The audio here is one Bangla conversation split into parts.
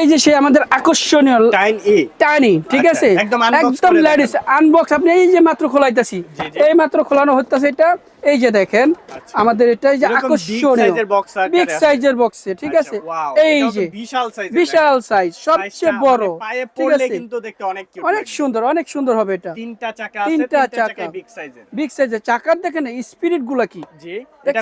এই যে সে আমাদের আকর্ষণীয় টাইন টাইনি ঠিক আচ্ছা, আছে? একদম একদম লেডিস আনবক্স আপনি এই যে মাত্র খোলাইতাছি। এই মাত্র খোলানো হচ্ছে এটা। এই যে দেখেন আচ্ছা। আমাদের এটা যে আকর্ষণীয়। বিগ সাইজের বক্সে ঠিক আচ্ছা, আছে? এই যে বিশাল সাইজ বিশাল সাইজ সবচেয়ে বড় পায়ে ঠিক আছে? কিন্তু দেখতে অনেক কিউট অনেক সুন্দর অনেক সুন্দর হবে এটা। তিনটা চাকা আছে তিনটা চাকা। বিগ সাইজের বিগ সাইজের চাকার দেখেন স্পিরিটগুলা কি? জি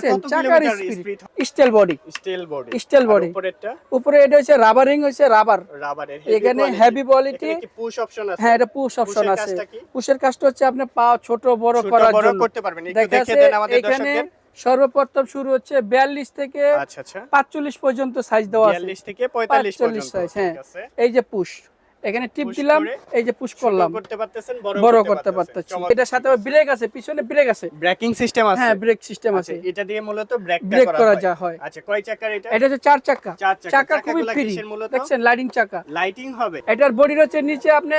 কত চাকার spirit steel body steel body body। উপরেরটা? উপরে এটা হচ্ছে রাবারিং হচ্ছে রাবার রাবারের এখানে heavy quality, কি পুশ অপশন আছে? হ্যাঁ এটা পুশ অপশন আছে? পুশের কাজটা হচ্ছে আপনি পা ছোট বড় করার বড় জন্য। করতে পারবেন। একটু দেখা এখানে সর্বপ্রথম শুরু হচ্ছে বিয়াল্লিশ থেকে আচ্ছা আচ্ছা। পাঁচচল্লিশ পর্যন্ত সাইজ দেওয়া আছে। থেকে 45 45 পর্যন্ত হ্যাঁ। এই যে পুশ। এখানে টিপ দিলাম এই যে পুশ করলাম। করতে পারতেছেন বড় করতে পারতেছি। এটার সাথে ব্রেক আছে পিছনে ব্রেক আছে। ব্রেকিং সিস্টেম আছে। হ্যাঁ ব্রেক সিস্টেম আচ্ছা আছে। এটা দিয়ে মূলত ব্রেক করা হয়। আচ্ছা কয় চাকার এটা? এটা হচ্ছে চার চাকা। চাকা। খুবই ফ্রি দেখছেন লাইটিং চাকা। লাইটিং হবে। এটার বডির হচ্ছে নিচে আপনি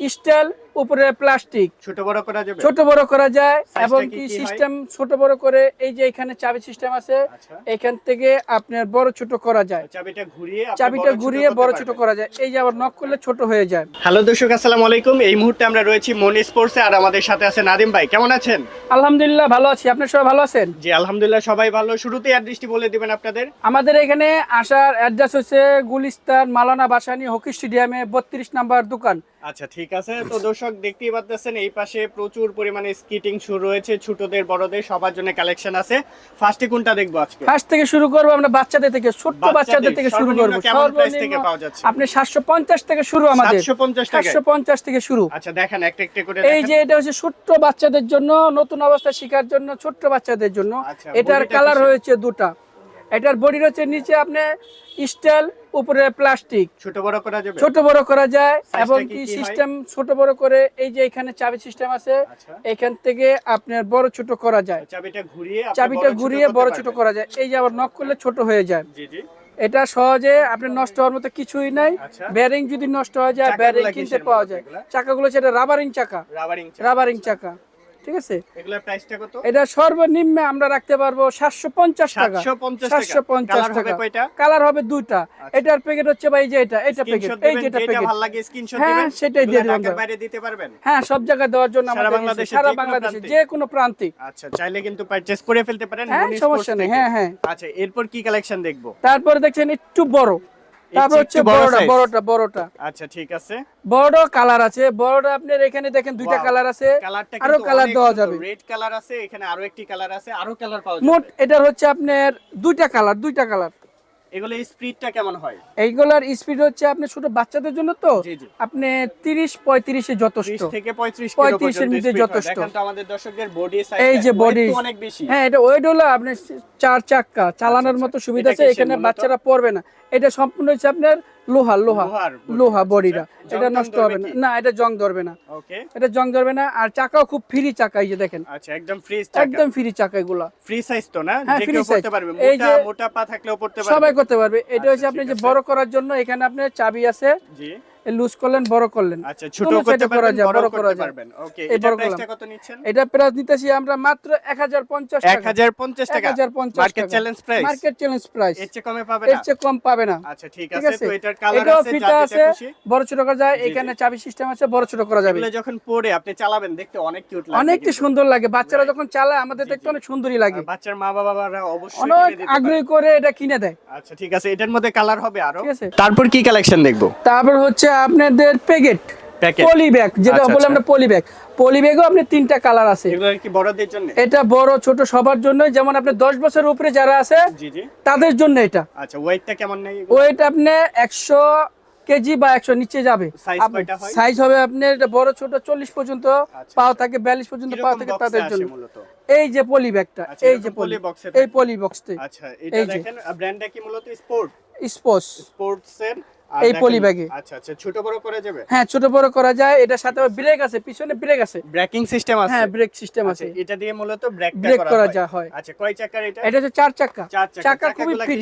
স্টিল উপরে প্লাস্টিক ছোট বড় করা যাবে? ছোট বড় করা যায় এবং কি? সিস্টেম ছোট বড় করে এই যে এখানে চাবি সিস্টেম আছে আচ্ছা। এখান থেকে আপনার বড় ছোট করা যায়। চাবিটা ঘুরিয়ে চাবিটা ঘুরিয়ে বড় ছোট করা যায়। এই যে আবার নক করলে ছোট হয়ে যায়। হ্যালো দর্শক আসসালামু আলাইকুম। এই মুহূর্তে আমরা রয়েছি মনি স্পোর্টসে আর আমাদের সাথে আছে নাদিম ভাই। কেমন আছেন? আলহামদুলিল্লাহ ভালো আছি। আপনি সবাই ভালো আছেন? জি আলহামদুলিল্লাহ সবাই ভালো। শুরুতেই অ্যাড্রেসটি বলে দিবেন আপনাদের। আমাদের এখানে আসার অ্যাড্রেস হচ্ছে গুলিস্তান মালানা বাসানি হকি স্টেডিয়ামে বত্রিশ নাম্বার দোকান। আচ্ছা ঠিক আছে। তো দর্শক দেখতেই পাচ্ছেন এই পাশে প্রচুর পরিমাণে স্কিটিং শুরু রয়েছে ছোটদের বড়দের সবার জন্য কালেকশন আছে। ফার্স্টে কোনটা দেখব আজকে? ফার্স্ট থেকে শুরু করব আমরা বাচ্চাদের থেকে ছোট্ট বাচ্চাদের থেকে শুরু সর্বনিম্ন করব। price থেকে পাওয়া যাচ্ছে? আপনি সাতশো পঞ্চাশ থেকে শুরু আমাদের। 750 টাকায়? সাতশো পঞ্চাশ থেকে শুরু। আচ্ছা দেখেন একটা একটা করে এই যে এটা হচ্ছে ছোট্ট বাচ্চাদের জন্য নতুন অবস্থা শেখার জন্য ছোট্ট বাচ্চাদের জন্য। আচ্ছা, এটার কালার হয়েছে দুটা। এটার বডি হচ্ছে নিচে আপনি স্টিল উপরে প্লাস্টিক। ছোট বড় করা যাবে? ছোট বড় করা যায় এবং কি? সিস্টেম ছোট বড় করে এই যে এখানে চাবি সিস্টেম আছে আচ্ছা। এখান থেকে আপনার বড় ছোট করা যায়। চাবিটা ঘুরিয়ে চাবিটা বড় ছোট ঘুরিয়ে বড় ছোট করা যায়। এই যে আবার নক করলে ছোট হয়ে যায়। জি জি। এটা সহজে আপনি নষ্ট হওয়ার মতো কিছুই নাই। আচ্ছা। ব্যারিং যদি নষ্ট হয়ে যায় ব্যারিং কিনতে পাওয়া যায়? চাকাগুলো সেটা রাবারিং চাকা। রাবারিং চাকা। ঠিক আছে? এগুলোর প্রাইসটা কত? এটা সর্বনিম্ন আমরা রাখতে পারব সাতশো পঞ্চাশ টাকা। 750 টাকা। কয়টা? কালার হবে দুইটা। আচ্ছা। এটার প্যাকেট হচ্ছে ভাই যে এটা এটা প্যাকেট এই দিবেন যেটা যেটা প্যাকেট ভালো লাগে স্ক্রিনশট হ্যাঁ, সেটাই দিয়ে দিবেন বাইরে দিতে পারবেন? হ্যাঁ সব জায়গায় দেওয়ার জন্য সারা আমাদের বাংলাদেশে, সারা যে কোনো বাংলাদেশে প্রান্তে? যে কোনো প্রান্তে। আচ্ছা চাইলে কিন্তু পারচেজ করে ফেলতে পারেন হ্যাঁ, সমস্যা নেই, হ্যাঁ, হ্যাঁ। আচ্ছা এরপর কি কালেকশন দেখব? তারপরে দেখছেন একটু বড়। তারপর হচ্ছে একটু বড়টা বড়টা বড়টা। আচ্ছা ঠিক আছে। বড় কালার আছে বড়টা আপনার এখানে দেখেন দুইটা কালার আছে আরও কালার দেওয়া যাবে। রেড কালার আছে এখানে আরও একটি কালার আছে আরও কালার পাওয়া মোট এটার হচ্ছে আপনার দুইটা কালার দুইটা কালার। এগুলো স্পিডটা কেমন হয়? এইগুলোর স্পিড হচ্ছে আপনি ছোট বাচ্চাদের জন্য তো। আপনি তিরিশ পঁয়ত্রিশে যথেষ্ট। 30 থেকে 35 35 এর মধ্যে যথেষ্ট। দেখেন তো আমাদের দর্শকদের বডি সাইজ এই যে বডি অনেক বেশি। হ্যাঁ এটা ওয়েট হলো আপনি চার চাক্কা চালানোর আচ্ছা, মতো সুবিধা আছে এখানে বাচ্চারা পড়বে না। এটা সম্পূর্ণ হচ্ছে আপনার লোহা লোহা লোহা বডিটা। আচ্ছা। এটা জং নষ্ট হবে না। না এটা জং ধরবে না। এটা জং ধরবে না আর চাকাও খুব ফ্রি চাকা এই যে দেখেন। আচ্ছা একদম ফ্রি একদম ফ্রি চাকা এগুলা। ফ্রি সাইজ তো না? হ্যাঁ, যে কেউ করতে পারবে এই মোটা যে- মোটা পা থাকলেও পড়তে পারবে। সবাই করতে পারবে। এটা আচ্ছা, হচ্ছে আপনি যে বড় করার জন্য এখানে আপনার চাবি আছে। জি। লুজ করলেন বড় করলেন। আচ্ছা ছোট করতে side এ করা পারবেন বড় বড় করতে পারবেন। ওকে এটা প্রাইসটা কত নিচ্ছেন? এটা প্রাইস নিতেছি আমরা মাত্র এক হাজার পঞ্চাশ টাকা। 1050 টাকা? 1050 market. Challenge price market challenge price এর চেয়ে কমে পাবে এর চেয়ে কম পাবে না। আচ্ছা ঠিক আছে আছে? তো এটার কালার এটাও আছে যা আছে যেটা খুশি। বড় ছোট করা যায়। এখানে চাবি সিস্টেম আছে বড় ছোট করা যাবে। এগুলো যখন পরে আপনি চালাবেন দেখতে অনেক কিউট অনেকটা সুন্দর লাগে। বাচ্চারা যখন চালায় আমাদের দেখতে অনেক সুন্দরই লাগে। বাচ্চার মা বাবারা অবশ্যই অনেক আগ্রহী করে এটা কিনে দেয়। আচ্ছা ঠিক আছে এটার মধ্যে কালার হবে আরও। ঠিক আছে। তারপর কি কালেকশন দেখব? তারপর হচ্ছে আপনাদের প্যাকেট পলি ব্যাগ যেটা আচ্ছা, বলে আচ্ছা। আমরা পলি ব্যাগ পলি ব্যাগও আপনি তিনটা কালার আছে। এগুলো কি বড়দের জন্য? এটা বড় ছোট সবার জন্য যেমন আপনি দশ বছরের উপরে যারা আছে জি জি। তাদের জন্য এটা। আচ্ছা ওয়েটটা কেমন ওয়েট আপনি একশো কেজি বা একশো নিচে যাবে? সাইজ হবে আপনার এটা বড় ছোট চল্লিশ পর্যন্ত আচ্ছা, পাও থাকে বিয়াল্লিশ পর্যন্ত পাও কীরকম থাকে তাদের জন্য। এই যে পলি ব্যাগটা এই যে পলি এই। পলি বক্সতে আচ্ছা এটা এই যে। দেখেন ব্র্যান্ডটা কি মূলত? স্পোর্ট স্পোর্টস স্পোর্টস এর এই poly bag-এ। আচ্ছা আচ্ছা ছোট বড় করা যাবে? হ্যাঁ ছোট বড় করা যায়। এটার সাথে ব্রেক আছে পিছনে ব্রেক আছে। ব্রেকিং সিস্টেম আছে। হ্যাঁ ব্রেক সিস্টেম আচ্ছা আছে। এটা দিয়ে মূলত ব্রেক করা করা হয়। আচ্ছা কয় চাকার এটা? এটা হচ্ছে চার চাকা। চাকা। খুবই ফ্রি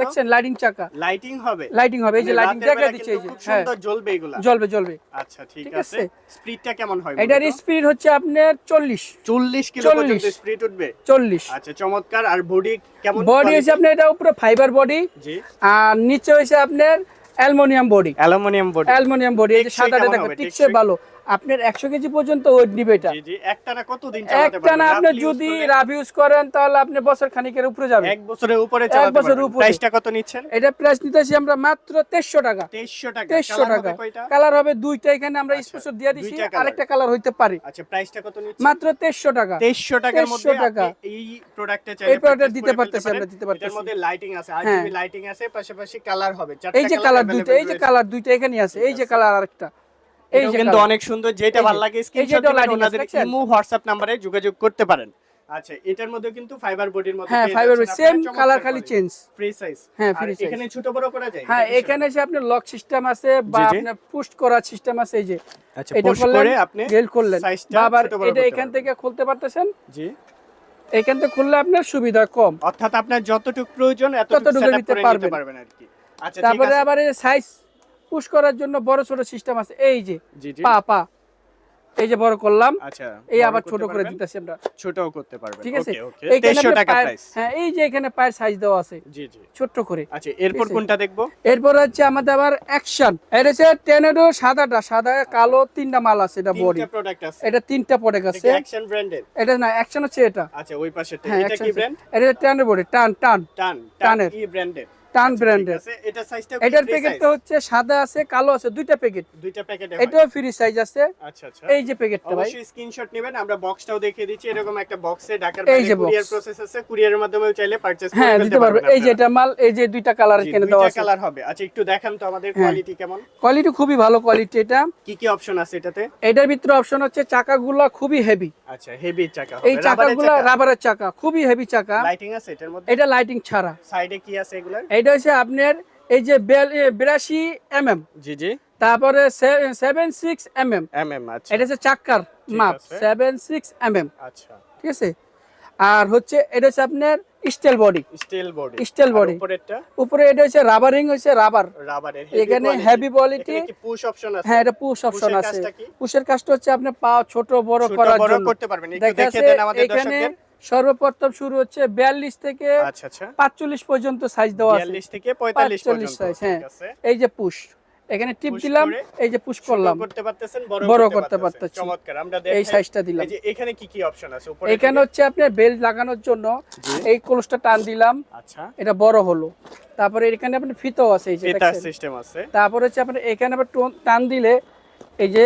দেখছেন লাইটিং চাকা। লাইটিং হবে। লাইটিং হবে। এই যে লাইটিং দেখা দিচ্ছে এই যে হ্যাঁ। সুন্দর জ্বলবে এগুলা। জ্বলবে জ্বলবে। আচ্ছা ঠিক আছে। স্পিডটা কেমন হয় এটার স্পিড হচ্ছে আপনার চল্লিশ। 40 কিলো পর্যন্ত স্পিড উঠবে? চল্লিশ। আচ্ছা চমৎকার। আর বডি কেমন? বডি হচ্ছে আপনার এটা উপরে ফাইবার বডি জি। আর নিচে হচ্ছে আপনার aluminium body. Aluminium body. Aluminium body এই যে সাদাটা দেখো টিকসে ভালো। আপনার একশো কেজি পর্যন্ত ওয়েট নিবে এটা। একটানা কতদিন আপনি যদি রাব ইউজ করেন তাহলে আপনি বছর খানিকের উপরে যাবে। এক বছরের উপরে চালাতে বছরের উপরে। প্রাইসটা কত নিচ্ছেন? এটা প্রাইস নিতেছি আমরা মাত্র তেইশশো টাকা। 2300 টাকা। তেইশশো Colour টাকা। কালার হবে দুইটা এখানে আমরা আচ্ছা, স্পেশাল দিয়ে দিছি। আরেকটা কালার হইতে পারে। আচ্ছা প্রাইসটা কত নিচ্ছেন? মাত্র তেইশশো টাকা। 2300 টাকার 2300 মধ্যে টাকা। এই প্রোডাক্টটা চাইলে এই product দিতে পারতেছি, আমরা। দিতে পারতেছি। এটার মধ্যে লাইটিং আছে। হ্যাঁ। আরজিবি লাইটিং আছে পাশাপাশি কালার হবে। এই যে কালার দুইটা এই যে কালার দুইটা এখানে আছে। এই যে কালার আরেকটা। এই কিন্তু অনেক সুন্দর যেটা ভালো লাগে স্ক্রিনশট দিবেন ওনাদের ইমো হোয়াটসঅ্যাপ নম্বরে যোগাযোগ করতে পারেন। আচ্ছা এটার মধ্যে কিন্তু ফাইবার বডির মধ্যে হ্যাঁ ফাইবার সেম কালার খালি চেঞ্জ ফ্রি সাইজ হ্যাঁ, free size। এখানে ছোট বড় করা যায়? হ্যাঁ এখানে যে আপনার লক সিস্টেম আছে বা। আপনার পুশ করার সিস্টেম আছে এই যে আচ্ছা পুশ করে আপনি গেল করলেন। আবার এটা এখান থেকে খুলতে পারতেছেন? জি। এখান থেকে খুললে আপনার সুবিধা কম। অর্থাৎ আপনার যতটুকু প্রয়োজন এতটুকু সেটআপ করে নিতে। পারবেন। আর কি। আচ্ছা তারপরে আবার সাইজ পুশ করার জন্য বড় ছোট সিস্টেম আছে। এই যে পা পা। এই যে বড় করলাম আচ্ছা এই আবার ছোট করে দিতেছি আমরা। ছোটও করতে পারবেন। ঠিক আছে? এইখানে টাকা প্রাইস হ্যাঁ এই যে এখানে পায়ের সাইজ দেওয়া আছে। জি জি। ছোট্ট করে। আচ্ছা এরপর কোনটা দেখব? এরপর হচ্ছে আমাদের আবার অ্যাকশন এটা হচ্ছে টেনেডো সাদাটা সাদা কালো তিনটা মাল আছে এটা বডি তিনটা প্রোডাক্ট আছে। এটা তিনটা প্রোডাক্ট আছে। অ্যাকশন ব্র্যান্ডের এটা না অ্যাকশন হচ্ছে এটা। আচ্ছা ওই পাশেরটা। হ্যাঁ এটা কি ব্র্যান্ড এটা টেনের বডি টান টান। টান টান টানের। ই ব্র্যান্ডের টান ঠিক ব্র্যান্ডের আছে এটা সাইজটা এটার প্যাকেটটা হচ্ছে সাদা আছে কালো আছে দুইটা প্যাকেট দুইটা প্যাকেটে এটাও ফ্রি সাইজ আছে। আচ্ছা আচ্ছা। এই যে প্যাকেটটা ভাই। অবশ্যই স্ক্রিনশট নেবেন আমরা বক্সটাও দেখিয়ে দিচ্ছি। এরকম একটা বক্সে ঢাকার বাইরে কুরিয়ার প্রসেস আছে কুরিয়ারের চাইলে পারচেজ হ্যাঁ দিতে পারবেন এই যে এটা মাল এই যে দুইটা কালার দেওয়া আছে। কালার হবে। আচ্ছা একটু দেখান তো আমাদের হ্যাঁ। কোয়ালিটি কেমন? কোয়ালিটি খুবই ভালো কোয়ালিটি এটা। কি কি অপশন আছে এটাতে? এটার ভিতরে অপশন হচ্ছে চাকাগুলো খুবই হেভি আচ্ছা হেভি চাকা এই চাকাগুলো রাবারের চাকা খুবই হেভি চাকা। লাইটিং আছে এটার মধ্যে? এটা লাইটিং ছাড়া। সাইডে কি আছে এগুলার? এটা হচ্ছে আপনার এই যে বিরাশি এম এম জি জি। তারপরে seven six M M MM আচ্ছা। এটা হচ্ছে চাক্কার মাপ সেভেন সিক্স এম এম আচ্ছা। ঠিক আছে? আর হচ্ছে এটা হচ্ছে আপনার steel body steel body body। উপরেরটা? উপরে এটা হচ্ছে রাবারিং হচ্ছে রাবার রাবারের এখানে heavy quality, কি পুশ অপশন আছে? হ্যাঁ এটা পুশ অপশন আছে? পুশের কাজটা হচ্ছে আপনি পা ছোট বড় করার জন্য। করতে পারবেন। একটু দেখিয়ে দেন আমাদের দর্শকদের। সর্বপ্রথম শুরু হচ্ছে বিয়াল্লিশ থেকে আচ্ছা আচ্ছা। পাঁচচল্লিশ পর্যন্ত সাইজ দেওয়া আছে। 42 থেকে 45 45 পর্যন্ত size, ঠিক হ্যাঁ। এই যে পুশ এখানে টিপ দিলাম এই যে পুশ করলাম। করতে পারতেছেন বড় করতে পারতেছি। চমৎকার আমরা এই সাইজটা দিলাম। এই যে এখানে কি কি অপশন আছে? উপরে এখানে হচ্ছে আপনার বেল্ট লাগানোর জন্য এই ক্লোজটা টান দিলাম। আচ্ছা। এটা বড় হলো। তারপরে এখানে আপনার ফিতাও আছে এই যে সিস্টেম আছে। তারপরে হচ্ছে আপনার এখানে আবার টান দিলে এই যে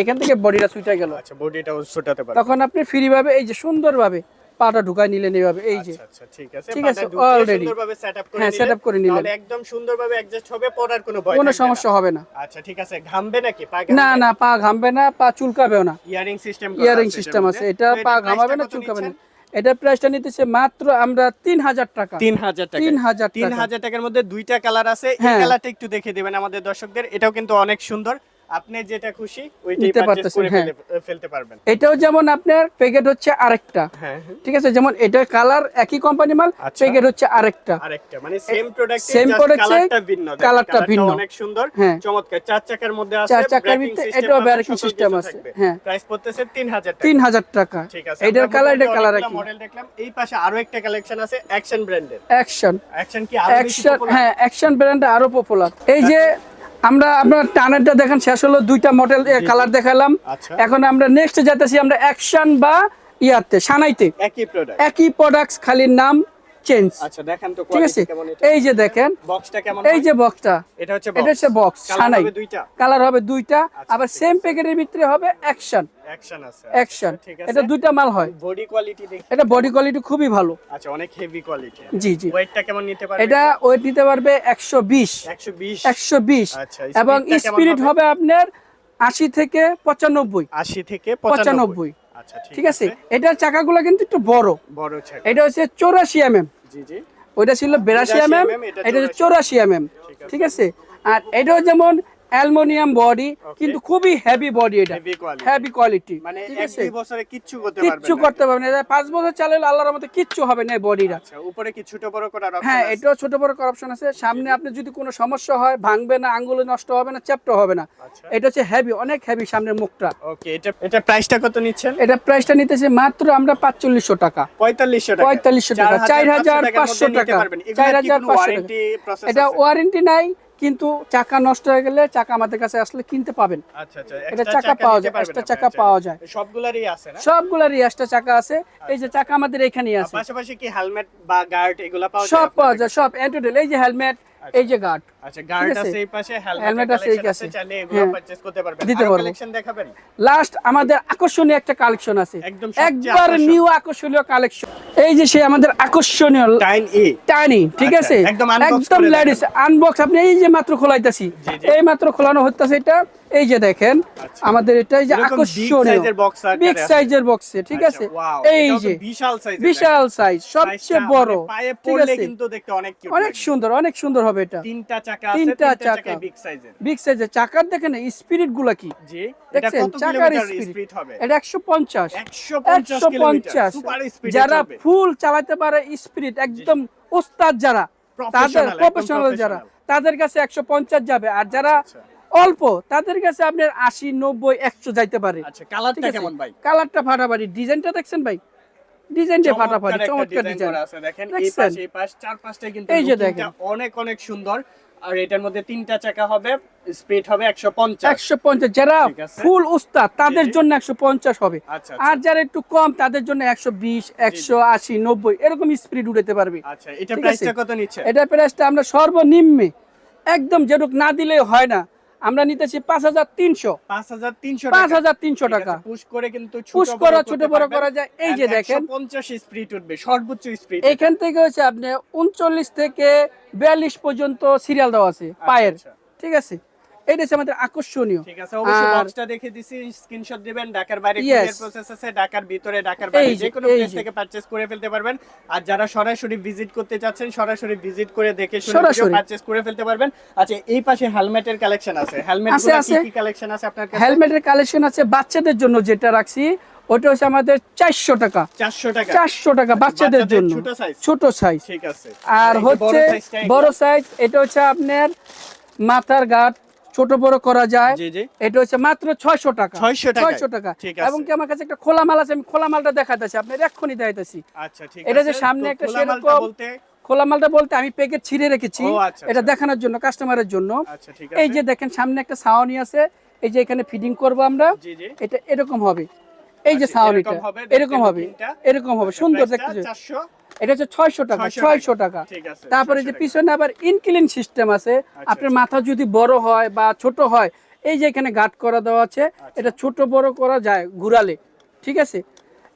এখান থেকে বডিটা সুইটা গেল। আচ্ছা বডিটাও ছোটাতে পারবেন তখন আপনি ফ্রি ভাবে এই যে সুন্দরভাবে পাটা ঢুকায় নিলেন এইভাবে এই যে। আচ্ছা আচ্ছা ঠিক আছে। ঠিক আছে, করে হ্যাঁ, নিলেন, setup করে নিলেন। একদম সুন্দরভাবে অ্যাডজাস্ট হবে পড়ার কোনো ভয় কোনো সমস্যা হবে না। আচ্ছা ঠিক আছে ঘামবে নাকি? পা না না পা ঘামবে না পা চুলকাবেও না। ইয়ারিং সিস্টেম ইয়ারিং সিস্টেম আছে এটা পা ঘামাবে না চুলকাবে না। এটা প্রাইসটা নিতেছে মাত্র আমরা তিন হাজার টাকা। তিন হাজার টাকা। তিন হাজার তিন হাজার টাকার মধ্যে দুইটা কালার আছে। এই হ্যাঁ। কালারটা একটু দেখে দিবেন আমাদের দর্শকদের। এটাও কিন্তু অনেক সুন্দর। আপনি যেটা খুশি ওইটাই পারচেজ করে হ্যাঁ। ফেলতে পারবেন। এটাও যেমন আপনার প্যাকেট হচ্ছে আরেকটা। হ্যাঁ হ্যাঁ। ঠিক আছে যেমন এটা কালার একই কোম্পানি মাল আচ্ছা। প্যাকেট হচ্ছে আরেকটা। আরেকটা মানে সেম প্রোডাক্ট product এ কালারটা ভিন্ন। কালারটা ভিন্ন। অনেক সুন্দর। চমৎকার। চার চাকার মধ্যে আছে চার চাকার ভিতরে এটাও system কিছু আছে, হ্যাঁ। প্রাইস পড়তেছে 3000 টাকা। তিন হাজার টাকা। ঠিক আছে এটার কালার এটা কালার একই। মডেল দেখলাম। এই পাশে আরও একটা কালেকশন আছে অ্যাকশন ব্র্যান্ডের অ্যাকশন অ্যাকশন কি আরও বেশি হ্যাঁ অ্যাকশন ব্র্যান্ড আরও পপুলার এই যে আমরা আপনার টানেরটা দেখেন শেষ হলো দুইটা মডেল কালার দেখালাম। আচ্ছা। এখন আমরা নেক্সট যেতেছি আমরা অ্যাকশন বা ইয়াতে সানাইতে। একই প্রোডাক্ট একই প্রোডাক্টস খালি নাম চেঞ্জ আচ্ছা দেখেন তো ঠিক আছে? এই যে দেখেন বক্সটা কেমন এই যে বক্সটা এটা হচ্ছে এটা হচ্ছে বক্স সানাই কালার হবে দুইটা। আবার সেম প্যাকেটের ভিতরে হবে অ্যাকশন অ্যাকশন আছে অ্যাকশন এটা দুইটা মাল হয়। বডি কোয়ালিটি দেখি এটা বডি কোয়ালিটি খুবই ভালো। আচ্ছা অনেক হেভি কোয়ালিটি জি জি। ওয়েটটা কেমন নিতে পারবে? এটা ওয়েট নিতে পারবে একশো বিশ। 120 একশো বিশ। আচ্ছা, এবং স্পিরিট হবে? আপনার আশি থেকে পঁচানব্বই। 80 থেকে 95 95 আচ্ছা ঠিক আছে? এটার চাকাগুলো কিন্তু একটু বড়। বড় এটা হচ্ছে চৌরাশি এম এম ওইটা ছিল বিরাশি 82 এম এম এটা হচ্ছে 84 চৌরাশি এম এম ঠিক আছে। ঠিক আছে? আর এটাও যেমন অ্যালুমিনিয়াম বডি কিন্তু খুবই হেভি বডি এটা। হেভি কোয়ালিটি মানে ঠিক আছে? বছরে কিচ্ছু করতে পারবে কিচ্ছু করতে পারবে না। পাঁচ বছর চালালে আল্লাহর মতো কিচ্ছু হবে না বডিটা আচ্ছা উপরে কি ছোট বড় করার অপশন হ্যাঁ এটাও ছোট বড় করাপশন আছে। সামনে আপনি যদি কোনো সমস্যা হয় ভাঙবে না আঙ্গুলে নষ্ট হবে না চ্যাপ্টা হবে না। আচ্ছা। এটা হচ্ছে হেভি অনেক হেভি সামনের মুখটা। ওকে এটা এটা প্রাইসটা কত নিচ্ছেন? এটা প্রাইসটা নিতেছে মাত্র আমরা পাঁচচল্লিশশো টাকা। 4500 টাকা। 4500 টাকা, 4500 4500 টাকার মধ্যে নিতে টাকা, পারবেন। এগুলোর কি 4500 কোনো এটা ওয়ারেন্টি নাই কিন্তু চাকা নষ্ট হয়ে গেলে চাকা আমাদের কাছে আসলে কিনতে পাবেন। আচ্ছা আচ্ছা এটা চাকা পাওয়া যায়, এক্সট্রা চাকা পাওয়া যায়। সবগুলারই আছে না? সবগুলারই এক্সট্রা চাকা আছে। এই যে চাকা আমাদের এখানেই আছে। পাশাপাশি কি হেলমেট বা গার্ড এগুলা পাওয়া যায় সব পাওয়া যায় সব। অ্যান্টোডেল এই যে হেলমেট এই যে গার্ড আচ্ছা গার্ড আছে। আছে। এই পাশে হেলমেট আছে এই। চাইলে এগুলো হ্যাঁ। পারচেজ করতে পারবেন। দিতে পারব। কালেকশন দেখাবেন? লাস্ট আমাদের আকর্ষণীয় একটা কালেকশন আছে। একবার নিউ আকর্ষণীয় কালেকশন এই যে সে আমাদের আকর্ষণীয় টাইন ই টাইনি ঠিক আচ্ছা, আছে? একদম একদম লেডিস আনবক্স আপনি এই যে মাত্র খোলাইতাছি। এই মাত্র খোলানো হচ্ছে এটা। এই যে দেখেন আচ্ছা। আমাদের এটা এই যে আকর্ষণীয়। বিগ সাইজের বক্সে ঠিক আচ্ছা, আছে? এই যে বিশাল সাইজ বিশাল সাইজ সবচেয়ে বড় পায়ে ঠিক পড়লে আছে? কিন্তু দেখতে অনেক অনেক সুন্দর অনেক সুন্দর হবে এটা। তিনটা চাকা আছে তিনটা চাকা। বিগ সাইজের বিগ সাইজের চাকার দেখেন স্পিরিটগুলা কি? জি চাকার স্পিড হবে? এটা একশো পঞ্চাশ। 150 কিলোমিটার সুপার স্পিড যারা ফুল চালাতে পারে স্পিরিট একদম ওস্তাদ যারা তাদের প্রফেশনাল যারা তাদের কাছে একশো পঞ্চাশ যাবে। আর যারা আচ্ছা। অল্প তাদের কাছে আপনার আশি নব্বই একশো যাইতে পারে। আচ্ছা কালারটা কেমন ভাই? কালারটা ফাটাফাটি। ডিজাইনটা দেখছেন ভাই? ডিজাইনটা ফাটাফাটি চমৎকার ডিজাইন দেখেন এই? পাশে এই পাশ চার পাঁচটায় কিন্তু এই যে দেখেন। অনেক অনেক সুন্দর। আর এটার মধ্যে তিনটা চাকা হবে স্পিড হবে একশো পঞ্চাশ। একশো পঞ্চাশ। যারা ফুল উস্তাদ তাদের জন্য একশো পঞ্চাশ হবে। আচ্ছা আর যারা একটু কম তাদের জন্য একশো বিশ একশো আশি নব্বই এরকম স্পিড উঠাতে পারবে। আচ্ছা এটা প্রাইসটা। কত নিচ্ছে এটা প্রাইসটা আমরা সর্বনিম্নে একদম যেটুক না দিলে হয় না আমরা নিতেছি পাঁচ হাজার তিনশো। পাঁচ হাজার তিনশো পাঁচ হাজার তিনশো টাকা। পুশ করে কিন্তু পুশ করা ছোট বড় করা যায়। এই যে দেখেন। পঞ্চাশ স্পিড উঠবে সর্বোচ্চ স্পিড এখান থেকে হচ্ছে আপনি উনচল্লিশ থেকে বিয়াল্লিশ পর্যন্ত সিরিয়াল দেওয়া আছে পায়ের। আচ্ছা। ঠিক আছে? এটা হচ্ছে আমাদের আকর্ষণীয়। ঠিক আছে অবশ্যই বক্সটা দেখে দিছি স্ক্রিনশট দিবেন ঢাকার বাইরে কুরিয়ার প্রসেস আছে ঢাকার ভিতরে ঢাকার বাইরে যে, কোনো প্লেস থেকে পারচেজ করে ফেলতে পারবেন। আর যারা সরাসরি ভিজিট করতে সরাসরি ভিজিট করে দেখে শুনে। পারচেজ করে ফেলতে পারবেন। আচ্ছা এই পাশে হেলমেটের কালেকশন আছে। হেলমেট কি কালেকশন আছে আপনার কাছে? হেলমেটের কালেকশন আছে বাচ্চাদের জন্য যেটা রাখছি ওটা হচ্ছে আমাদের চারশো টাকা। 400 টাকা। চারশো টাকা বাচ্চাদের জন্য। ছোট সাইজ ঠিক আছে। আর হচ্ছে বড় সাইজ এটা হচ্ছে আপনার মাথার গাট ছোট বড় করা যায়। এটা হচ্ছে মাত্র ছয়শো টাকা। 600 টাকায়? ছয়শো টাকা। এবং কি আমার কাছে একটা খোলা মাল আছে আমি খোলা মালটা দেখাতেছি আপনার এক্ষুনি দেখাইতেছি। আচ্ছা এটা যে সামনে একটা সেরকম- বলতে? খোলা মালটা বলতে আমি প্যাকেট ছিঁড়ে রেখেছি। আচ্ছা, এটা আচ্ছা। দেখানোর জন্য কাস্টমারের জন্য। এই যে দেখেন সামনে একটা ছাউনি আছে। এই যে এখানে ফিডিং করব আমরা। এটা এরকম হবে। এই যে ছাউনিটা এরকম হবে, এরকম হবে। সুন্দর দেখতে 400 এটা হচ্ছে ছয়শো টাকা ছয়শো টাকা। তারপরে যে পিছনে আবার ইনক্লিন সিস্টেম আছে আপনার মাথা যদি বড় হয় বা ছোট হয় এই যে এখানে গার্ড করা দেওয়া আছে আচ্ছা। এটা ছোট বড় করা যায় ঘুরালে ঠিক আছে?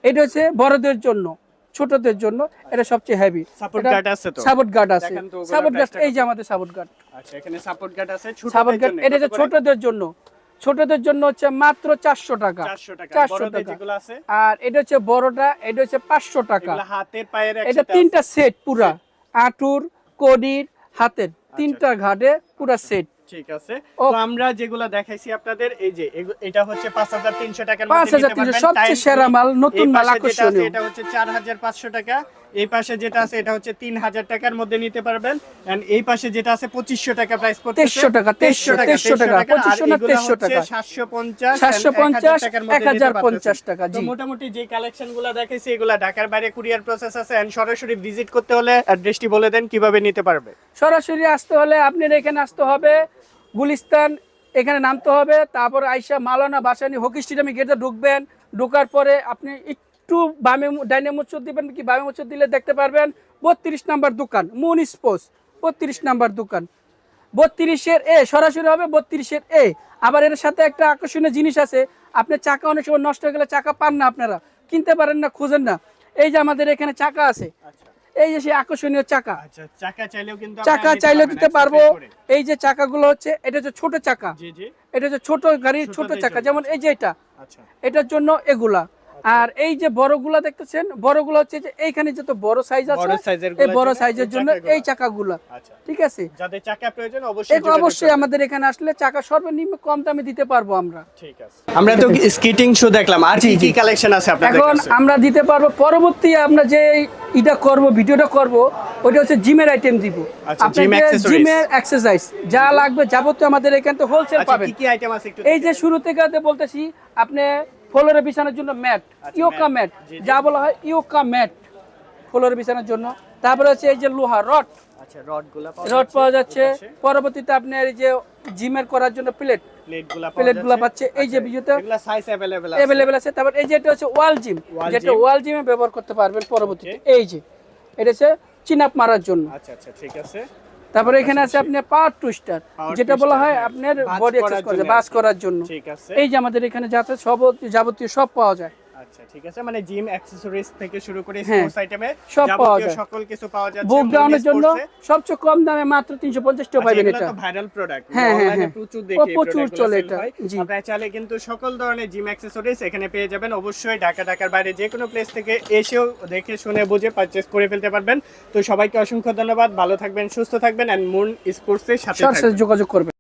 এটা হচ্ছে বড়দের জন্য ছোটদের জন্য এটা সবচেয়ে হেভি আছে তো? সাপোর্ট গার্ড আছে। সাপোর্ট গার্ড এই যে আমাদের সাপোর্ট গার্ড আচ্ছা এখানে সাপোর্ট গার্ড আছে ছোটদের জন্য। এটা হচ্ছে ছোটদের জন্য। ছোটদের জন্য হচ্ছে মাত্র চারশো টাকা। চারশো টাকা। আর এটা হচ্ছে বড়টা এটা হচ্ছে পাঁচশো টাকা। হাতের পায়ের এটা তিনটা সেট পুরা। আটুর কডির হাতের। তিনটা ঘাটে পুরা সেট। ঠিক আছে। তো আমরা যেগুলো দেখাইছি আপনাদের এই যে এটা হচ্ছে পাঁচ হাজার তিনশো টাকার পাঁচ মধ্যে হাজার নিতে তিনশো পারবেন। সবচেয়ে সেরা মাল নতুন মাল আকর্ষণীয়। এটা হচ্ছে চার হাজার পাঁচশো টাকা। এই পাশে যেটা আছে এটা হচ্ছে তিন হাজার টাকার মধ্যে নিতে পারবেন। এই পাশে যেটা আছে পঁচিশশো টাকা প্রাইস পড়ছে 2300 টাকা, 2300 টাকা, 2500 না 2300 টাকা। সাতশো পঞ্চাশ 750, 1050 টাকা, তো জি। মোটামুটি যে কালেকশনগুলো দেখেছি এগুলা ঢাকার বাইরে কুরিয়ার প্রসেস আছে। সরাসরি ভিজিট করতে হলে অ্যাড্রেসটি বলে দেন কীভাবে নিতে পারবে। সরাসরি আসতে হলে আপনার এখানে আসতে হবে গুলিস্তান এখানে নামতে হবে। তারপর আইসা মালানা বাসানি হকি স্টেডিয়ামে গেটে ঢুকবেন। ঢোকার পরে আপনি একটু বামে ডাইনে মুচর দিবেন কি বামে মোচর দিলে দেখতে পারবেন বত্রিশ নাম্বার দোকান মুন স্পোর্টস বত্রিশ নাম্বার দোকান। বত্রিশের এ সরাসরি হবে বত্রিশের এ। আবার এর সাথে একটা আকর্ষণীয় জিনিস আছে আপনার চাকা অনেক সময় নষ্ট হয়ে গেলে চাকা পান না আপনারা কিনতে পারেন না খুঁজেন না। এই যে আমাদের এখানে চাকা আছে আচ্ছা। এই যে সেই আকর্ষণীয় চাকা। আচ্ছা চাকা চাইলেও চাইলে দিতে পারব। এই যে চাকাগুলো হচ্ছে এটা হচ্ছে ছোট চাকা। এটা হচ্ছে ছোট গাড়ির ছোট চাকা। যেমন এই যে এটা। আচ্ছা। এটার জন্য এগুলা। আর এই যে বড়গুলা দেখতেছেন বড়গুলো হচ্ছে যে এইখানে যত বড় সাইজ আছে বড় সাইজের এই বড় জন্য সাইজের এই জন্য। এই চাকাগুলা আচ্ছা। ঠিক আছে? যাদের চাকা প্রয়োজন অবশ্যই অবশ্যই আমাদের এখানে আসলে চাকা সর্বনিম্ন কম দামে দিতে পারব আমরা। ঠিক আছে। আমরা তো স্কিটিং শো দেখলাম। আর কি কি কালেকশন আছে আপনাদের এখন আমরা দিতে পারব পরবর্তী আমরা যে এটা করব ভিডিওটা করব ওটা হচ্ছে জিমের আইটেম দিব। আচ্ছা, accessories। জিমের এক্সারসাইজ যা লাগবে যাবতীয় আমাদের এখানে তো হোলসেল আচ্ছা পাবেন। কি কি আইটেম আছে একটু এই যে শুরু থেকে বলতেছি আপনি ফ্লোরে বিছানার জন্য ম্যাট ইয়োকা ম্যাট যা বলা হয় ইয়োকা ম্যাট ফ্লোরে বিছানার জন্য। তারপরে হচ্ছে এই যে লোহা রড। রড পাওয়া যাচ্ছে। পরবর্তীতে আপনি এই যে জিমের করার জন্য প্লেট প্লেটগুলা পাচ্ছে। এই যে বিজুতে অ্যাভেলেবেল আছে। তারপর এই যে এটা হচ্ছে ওয়াল জিম। যেটা ওয়াল জিমে ব্যবহার করতে পারবেন পরবর্তীতে। এই যে এটা হচ্ছে চিনাপ মারার জন্য। আচ্ছা আচ্ছা ঠিক আছে। তারপরে এখানে আছে আপনি পাওয়ার টুইস্টার যেটা বলা হয় হ্যাঁ। আপনার বডি এক্সারসাইজ করে বাস করার জন্য। ঠিক আছে। এই যে আমাদের এখানে যাতে সব যাবতীয় সব পাওয়া যায়। আচ্ছা ঠিক আছে। মানে জিম অ্যাকসেসরিজ থেকে শুরু করে হ্যাঁ, স্পোর্টস আইটেমে সব পাওয়া যায়। সকল কিছু পাওয়া যাচ্ছে বুক ডাউনের জন্য সবচেয়ে কম দামে মাত্র তিনশো পঞ্চাশ টাকা আচ্ছা, পাইবেন এটা। তো ভাইরাল প্রোডাক্ট হ্যাঁ, হ্যাঁ, অনলাইনে হ্যাঁ। প্রচুর দেখি প্রচুর চলে এটা। আপনারা চাইলে কিন্তু সকল ধরনের জিম অ্যাকসেসরিজ এখানে পেয়ে যাবেন। অবশ্যই ঢাকা ঢাকার বাইরে যে কোনো প্লেস থেকে এসেও দেখে শুনে বুঝে পারচেজ করে ফেলতে পারবেন। তো সবাইকে অসংখ্য ধন্যবাদ। ভালো থাকবেন সুস্থ থাকবেন। এন্ড মুন স্পোর্টস এর সাথে যোগাযোগ করবেন।